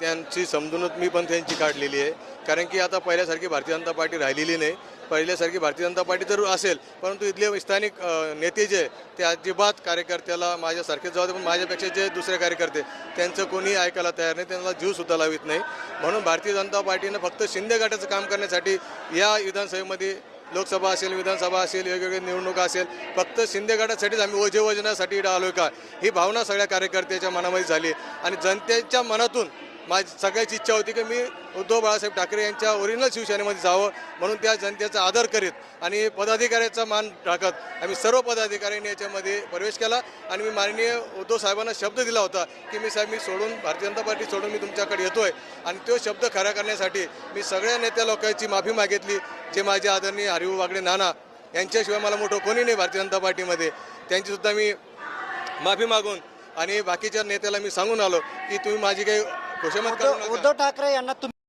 त्यांची समजूनच मी पण त्यांची काढलेली आहे. कारण की आता पहिल्यासारखी भारतीय जनता पार्टी राहिलेली नाही. पहिल्यासारखी भारतीय जनता पार्टी तर असेल परंतु इथले स्थानिक नेते जे ते अजिबात कार्यकर्त्याला माझ्यासारखेच जाऊ दे पण माझ्यापेक्षा जे दुसरे कार्यकर्ते त्यांचं कोणी ऐकायला तयार नाही त्यांना जीवसुद्धा लावित नाही. म्हणून भारतीय जनता पार्टीनं फक्त शिंदे गटाचं काम करण्यासाठी या विधानसभेमध्ये लोकसभा असेल विधानसभा असेल वेगवेगळ्या निवडणुका असेल फक्त शिंदे गटासाठीच आम्ही ओझे वजनासाठी आलो का? ही भावना सगळ्या कार्यकर्त्याच्या मनामध्ये झाली आणि जनतेच्या मनातून माझी सगळ्याची इच्छा होती की मी उद्धव बाळासाहेब ठाकरे यांच्या ओरिजिनल शिवसेनेमध्ये जावं म्हणून त्या जनतेचा आदर करीत आणि पदाधिकाऱ्याचा मान राखत. आम्ही सर्व पदाधिकाऱ्यांनी याच्यामध्ये प्रवेश केला आणि मी माननीय उद्धव साहेबांना शब्द दिला होता की मी साहेब मी सोडून भारतीय जनता पार्टी सोडून मी तुमच्याकडे येतोय. आणि तो शब्द खरा करण्यासाठी मी सगळ्या नेत्या लोकांची माफी मागितली जे माझे आदरणीय हरिभाऊ वागडे नाना यांच्याशिवाय मला मोठं कोणी नाही भारतीय जनता पार्टीमध्ये. त्यांचीसुद्धा मी माफी मागून आणि बाकीच्या नेत्याला मी सांगून आलो की तुम्ही माझी काही नका. उद्धव ठाकरे यांना तुम्ही